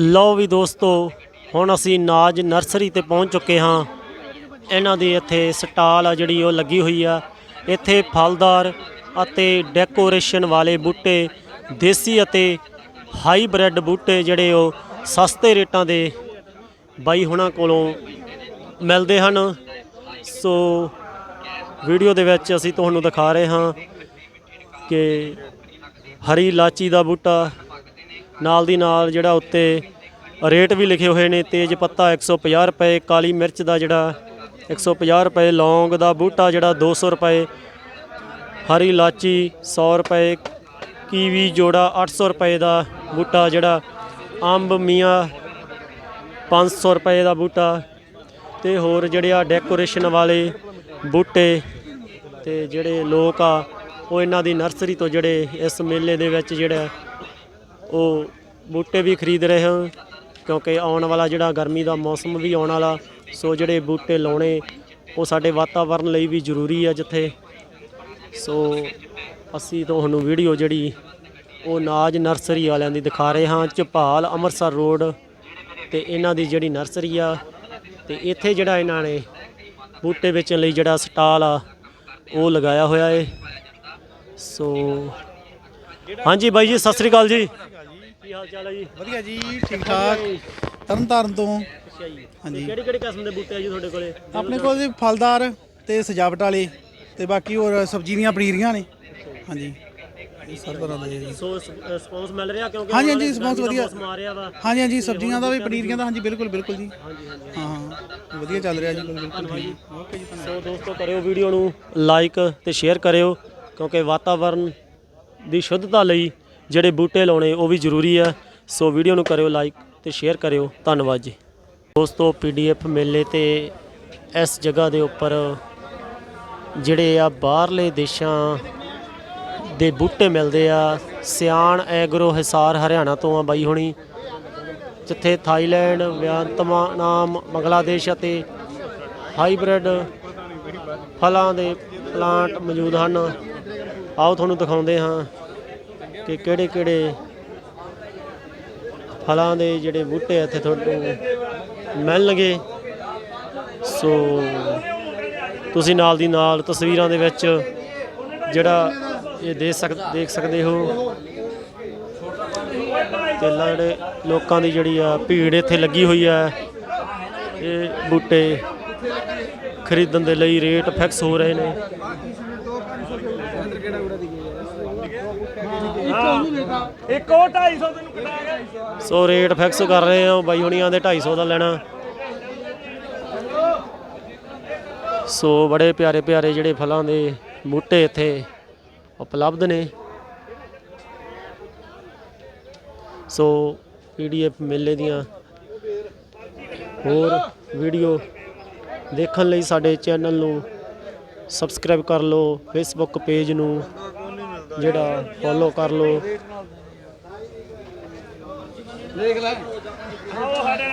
ਲਓ ਵੀ ਦੋਸਤੋ, ਹੁਣ ਅਸੀਂ ਨਾਜ ਨਰਸਰੀ ਤੇ ਪਹੁੰਚ ਚੁੱਕੇ ਹਾਂ। ਇਹਨਾਂ ਦੀ ਇੱਥੇ ਸਟਾਲ ਆ ਜਿਹੜੀ ਉਹ ਲੱਗੀ ਹੋਈ ਆ। ਇੱਥੇ ਫਲਦਾਰ ਅਤੇ ਡੈਕੋਰੇਸ਼ਨ ਵਾਲੇ ਬੂਟੇ, ਦੇਸੀ ਅਤੇ ਹਾਈਬ੍ਰਿਡ ਬੂਟੇ ਜਿਹੜੇ ਉਹ ਸਸਤੇ ਰੇਟਾਂ ਦੇ ਬਾਈ ਹੁਣਾਂ ਕੋਲੋਂ ਮਿਲਦੇ ਹਨ। ਸੋ ਵੀਡੀਓ ਦੇ ਵਿੱਚ ਅਸੀਂ ਤੁਹਾਨੂੰ ਦਿਖਾ ਰਹੇ ਹਾਂ ਕਿ ਹਰੀ ਇਲਾਚੀ ਦਾ ਬੂਟਾ ਨਾਲ ਦੀ ਨਾਲ ਜਿਹੜਾ ਉੱਤੇ ਰੇਟ ਵੀ ਲਿਖੇ ਹੋਏ ਨੇ, ਤੇਜ ਪੱਤਾ 150 ਰੁਪਏ, ਕਾਲੀ ਮਿਰਚ ਦਾ ਜਿਹੜਾ 150 ਰੁਪਏ, ਲੌਂਗ ਦਾ ਬੂਟਾ ਜਿਹੜਾ 200 ਰੁਪਏ, ਹਰੀ ਇਲਾਚੀ 100 ਰੁਪਏ, ਕੀਵੀ ਜੋੜਾ 800 ਰੁਪਏ ਦਾ ਬੂਟਾ ਜਿਹੜਾ, ਅੰਬ, ਮੀਆਂ 500 ਰੁਪਏ ਦਾ ਬੂਟਾ ਤੇ ਹੋਰ ਜਿਹੜੇ ਆ ਡੈਕੋਰੇਸ਼ਨ ਵਾਲੇ ਬੂਟੇ ਤੇ ਜਿਹੜੇ ਲੋਕ ਆ, ਉਹ ਇਹਨਾਂ ਦੀ ਨਰਸਰੀ ਤੋਂ ਜਿਹੜੇ ਇਸ ਮੇਲੇ ਦੇ ਵਿੱਚ ਜਿਹੜਾ ਉਹ ਬੂਟੇ ਵੀ ਖਰੀਦ ਰਹੇ ਹਾਂ, ਕਿਉਂਕਿ ਆਉਣ ਵਾਲਾ ਜਿਹੜਾ ਗਰਮੀ ਦਾ ਮੌਸਮ ਵੀ ਆਉਣ ਵਾਲਾ, ਸੋ ਜਿਹੜੇ ਬੂਟੇ ਲਾਉਣੇ, ਉਹ ਸਾਡੇ ਵਾਤਾਵਰਨ ਲਈ ਵੀ ਜ਼ਰੂਰੀ ਆ ਜਿੱਥੇ। ਸੋ ਅਸੀਂ ਤੁਹਾਨੂੰ ਵੀਡੀਓ ਜਿਹੜੀ, ਉਹ ਨਾਜ ਨਰਸਰੀ ਵਾਲਿਆਂ ਦੀ ਦਿਖਾ ਰਹੇ ਹਾਂ, ਝਪਾਲ ਅੰਮ੍ਰਿਤਸਰ ਰੋਡ ਤੇ ਇਹਨਾਂ ਦੀ ਜਿਹੜੀ ਨਰਸਰੀ ਆ, ਤੇ ਇੱਥੇ ਜਿਹੜਾ ਇਹਨਾਂ ਨੇ ਬੂਟੇ ਵੇਚਣ ਲਈ ਜਿਹੜਾ ਸਟਾਲ ਆ, ਉਹ ਲਗਾਇਆ ਹੋਇਆ ਏ। ਸੋ ਹਾਂਜੀ ਬਾਈ ਜੀ, ਸਤਿ ਸ੍ਰੀ ਅਕਾਲ ਜੀ। ਕੀ ਹਾਲ ਚਾਲ ਹੈ ਜੀ? ਵਧੀਆ ਜੀ ਠੀਕ ਠਾਕ ਤਰਨਤਾਰਨ ਤੋਂ। ਅੱਛਾ ਜੀ। ਹਾਂਜੀ। ਕਿਹੜੀ ਕਿਹੜੀ ਕਿਸਮ ਦੇ ਬੂਟੇ ਆ ਜੀ ਤੁਹਾਡੇ ਕੋਲੇ? ਆਪਣੇ ਕੋਲ ਜੀ ਫਲਦਾਰ ਤੇ ਸਜਾਵਟ ਵਾਲੇ ਤੇ ਬਾਕੀ ਹੋਰ ਸਬਜ਼ੀ ਦੀਆਂ ਪਨੀਰੀਆਂ ਨੇ। ਹਾਂਜੀ। ਇਹ ਸਭ ਤਰ੍ਹਾਂ ਦੇ ਜੀ। ਸੋ ਰਿਸਪੌਂਸ ਮਿਲ ਰਿਹਾ ਕਿਉਂਕਿ ਹਾਂਜੀ, ਹਾਂਜੀ, ਦਾ ਵਧੀਆ। ਹਾਂਜੀ ਹਾਂਜੀ ਸਬਜ਼ੀਆਂ ਦਾ ਵੀ ਪਨੀਰੀਆਂ ਦਾ ਹਾਂਜੀ ਬਿਲਕੁਲ ਬਿਲਕੁਲ ਜੀ। ਹਾਂ ਵਧੀਆ ਚੱਲ ਰਿਹਾ ਜੀ ਬਿਲਕੁਲ ਠੀਕ ਓਕੇ ਜੀ ਧੰਨਵਾਦ। ਸੋ ਦੋਸਤੋ ਕਰਿਓ ਵੀਡੀਓ ਨੂੰ ਲਾਈਕ ਤੇ ਸ਼ੇਅਰ ਕਰਿਓ ਕਿਉਂਕਿ ਵਾਤਾਵਰਨ ਦੀ ਸ਼ੁੱਧਤਾ ਲਈ ਜਿਹੜੇ ਬੂਟੇ ਲਾਉਣੇ ਉਹ ਵੀ ਜ਼ਰੂਰੀ ਆ। ਸੋ ਵੀਡੀਓ ਨੂੰ ਕਰਿਓ ਲਾਈਕ ਤੇ ਸ਼ੇਅਰ ਕਰਿਓ। ਧੰਨਵਾਦ ਜੀ। ਦੋਸਤੋ ਪੀਡੀਐਫ ਮੇਲੇ ਤੇ ਇਸ ਜਗ੍ਹਾ ਦੇ ਉੱਪਰ ਜਿਹੜੇ ਆ ਬਾਹਰਲੇ ਦੇਸ਼ਾਂ ਦੇ ਬੂਟੇ ਮਿਲਦੇ ਆ। ਸਿਆਣ ਐਗਰੋ ਹਿਸਾਰ ਹਰਿਆਣਾ ਤੋਂ ਆ ਬਾਈ ਹੁਣੀ। ਜਿੱਥੇ ਥਾਈਲੈਂਡ, ਵਿਅਤਨਾਮ, ਬੰਗਲਾਦੇਸ਼ ਅਤੇ ਹਾਈਬ੍ਰਿਡ ਫਲਾਂ ਦੇ ਪਲਾਂਟ ਮੌਜੂਦ ਹਨ। ਆਓ ਤੁਹਾਨੂੰ ਦਿਖਾਉਂਦੇ ਹਾਂ। ਕਿ ਕਿਹੜੇ ਕਿਹੜੇ ਫਲਾਂ ਦੇ ਜਿਹੜੇ ਬੂਟੇ ਇੱਥੇ ਤੁਹਾਨੂੰ ਮਿਲਣਗੇ। ਸੋ ਤੁਸੀਂ ਨਾਲ ਦੀ ਨਾਲ ਤਸਵੀਰਾਂ ਦੇ ਵਿੱਚ ਜਿਹੜਾ ਇਹ ਦੇ ਸਕ, ਦੇਖ ਸਕਦੇ ਹੋ। ਤੇ ਜਿਹੜੇ ਲੋਕਾਂ ਦੀ ਜਿਹੜੀ ਆ ਭੀੜ ਇੱਥੇ ਲੱਗੀ ਹੋਈ ਆ। ਇਹ ਬੂਟੇ ਖਰੀਦਣ ਦੇ ਲਈ ਰੇਟ ਫਿਕਸ ਹੋ ਰਹੇ ਨੇ। ਇੱਕ ਉਹ 250 ਤੈਨੂੰ ਕਟਾ ਸੋ ਰੇਟ ਫਿਕਸ ਕਰ ਰਹੇ ਆ ਬਾਈ ਹੁਣੀਆਂ ਦੇ 250 ਦਾ ਲੈਣਾ। ਸੋ ਬੜੇ ਪਿਆਰੇ ਪਿਆਰੇ ਜਿਹੜੇ ਫਲਾਂ ਦੇ ਬੂਟੇ ਇੱਥੇ ਉਪਲਬਧ ਨੇ। ਸੋ ਪੀਡੀਐਫ ਮੇਲੇ ਦੀਆਂ ਹੋਰ ਵੀਡੀਓ ਦੇਖਣ ਲਈ ਸਾਡੇ ਚੈਨਲ ਨੂੰ ਸਬਸਕ੍ਰਾਈਬ ਕਰ ਲਓ ਫੇਸਬੁੱਕ ਪੇਜ ਨੂੰ ਜਿਹੜਾ ਫੋਲੋ ਕਰ ਲਓ। ਉਹ ਸਾਡੇ